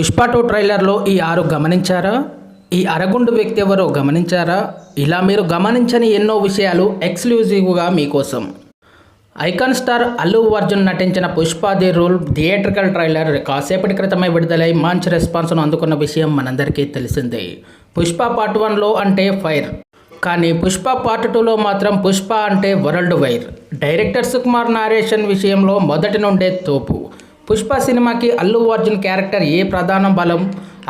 Pushpa two ట్రైలర్లో ఈ ఆరు గమనించారా? ఈ అరగుండు వ్యక్తి ఎవరో గమనించారా? ఇలా మీరు గమనించని ఎన్నో విషయాలు ఎక్స్క్లూజివ్గా మీకోసం. ఐకాన్ స్టార్ అల్లు అర్జున్ నటించిన Pushpa the rule theatrical trailer కాసేపటి క్రితమే విడుదలై మంచి రెస్పాన్స్ను అందుకున్న విషయం మనందరికీ తెలిసిందే. పుష్ప పార్ట్ వన్లో అంటే ఫైర్. కానీ పుష్ప పార్ట్ టూలో మాత్రం పుష్ప అంటే world wide. Director Sukumar narration విషయంలో మొదటి నుండే తోపు. పుష్ప సినిమాకి అల్లు అర్జున్ క్యారెక్టర్ ఏ ప్రధాన బలం?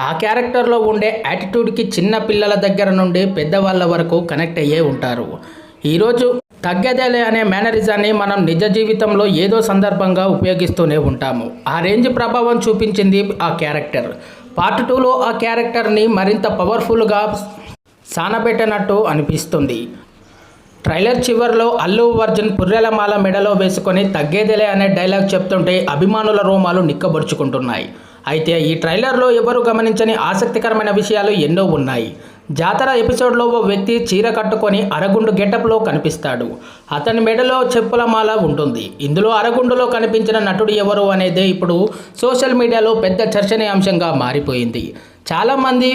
ఆ క్యారెక్టర్లో ఉండే యాటిట్యూడ్కి చిన్న పిల్లల దగ్గర నుండి పెద్దవాళ్ళ వరకు కనెక్ట్ అయ్యే ఉంటారు. ఈరోజు తగ్గదేలే అనే మేనరిజాన్ని మనం నిజ జీవితంలో ఏదో సందర్భంగా ఉపయోగిస్తూనే ఉంటాము. ఆ రేంజ్ ప్రభావం చూపించింది ఆ క్యారెక్టర్. పార్ట్ టూలో ఆ క్యారెక్టర్ని మరింత పవర్ఫుల్గా సానబెట్టినట్టు అనిపిస్తుంది. ట్రైలర్ చివర్లో అల్లు అర్జున్ పుర్రెలమాల మెడలో వేసుకొని తగ్గేదిలే అనే డైలాగ్ చెప్తుంటే అభిమానుల రోమాలు నిక్కబరుచుకుంటున్నాయి అయితే ఈ ట్రైలర్లో ఎవరు గమనించని ఆసక్తికరమైన విషయాలు ఎన్నో ఉన్నాయి. జాతర ఎపిసోడ్లో ఓ వ్యక్తి చీర కట్టుకొని అరగుండు గెటప్లో కనిపిస్తాడు. అతని మెడలో చెప్పుల మాల ఉంటుంది. ఇందులో అరగుండులో కనిపించిన నటుడు ఎవరు అనేది ఇప్పుడు సోషల్ మీడియాలో పెద్ద చర్చనీయాంశంగా మారిపోయింది. చాలామంది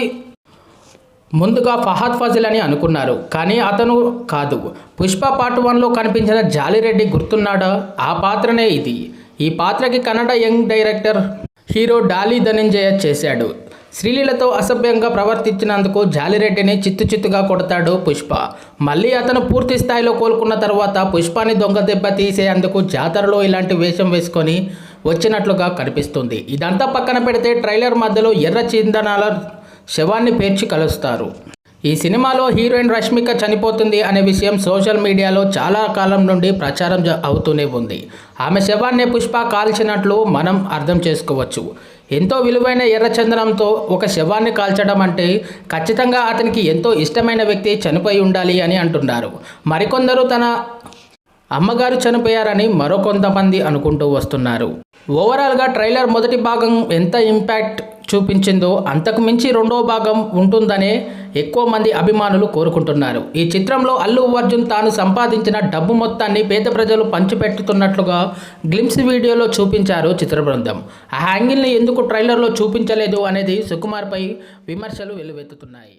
ముందుగా ఫహద్ ఫజిల్ అని అనుకున్నారు. కానీ అతను కాదు. పుష్ప పార్ట్ వన్లో కనిపించిన జాలిరెడ్డి గుర్తున్నాడా? ఆ పాత్రనే ఇది. ఈ పాత్రకి Kannada young director hero Dolly Dhananjaya చేశాడు. శ్రీలీలతో అసభ్యంగా ప్రవర్తించినందుకు జాలిరెడ్డిని చిత్తు చిత్తుగా కొడతాడు పుష్ప. మళ్ళీ అతను పూర్తి స్థాయిలో కోలుకున్న తర్వాత పుష్పాని దొంగ దెబ్బ తీసేందుకు జాతరలో ఇలాంటి వేషం వేసుకొని వచ్చినట్లుగా కనిపిస్తుంది. ఇదంతా పక్కన పెడితే ట్రైలర్ మధ్యలో ఎర్ర చిందనాల శవాన్ని పేర్చి కలుస్తారు. ఈ సినిమాలో హీరోయిన్ రష్మిక చనిపోతుంది అనే విషయం సోషల్ మీడియాలో చాలా కాలం నుండి ప్రచారం అవుతూనే ఉంది. ఆమె శవాన్ని పుష్ప కాల్చినట్లు మనం అర్థం చేసుకోవచ్చు. ఎంతో విలువైన ఎర్రచందనంతో ఒక శవాన్ని కాల్చడం అంటే ఖచ్చితంగా అతనికి ఎంతో ఇష్టమైన వ్యక్తి చనిపోయి ఉండాలి అని అంటున్నారు. మరికొందరు తన అమ్మగారు చనిపోయారని మరో కొంతమంది అనుకుంటూ వస్తున్నారు. ఓవరాల్గా ట్రైలర్ మొదటి భాగం ఎంత ఇంపాక్ట్ చూపించిందో అంతకు మించి రెండో భాగం ఉంటుందనే ఎక్కువ మంది అభిమానులు కోరుకుంటున్నారు. ఈ చిత్రంలో అల్లు అర్జున్ తాను సంపాదించిన డబ్బు మొత్తాన్ని పేద ప్రజలు పంచిపెట్టుతున్నట్లుగా గ్లిమ్స్ వీడియోలో చూపించారు చిత్ర బృందం. ఆ హ్యాంగిల్ని ఎందుకు ట్రైలర్లో చూపించలేదు అనేది సుకుమార్పై విమర్శలు వెల్లువెత్తుతున్నాయి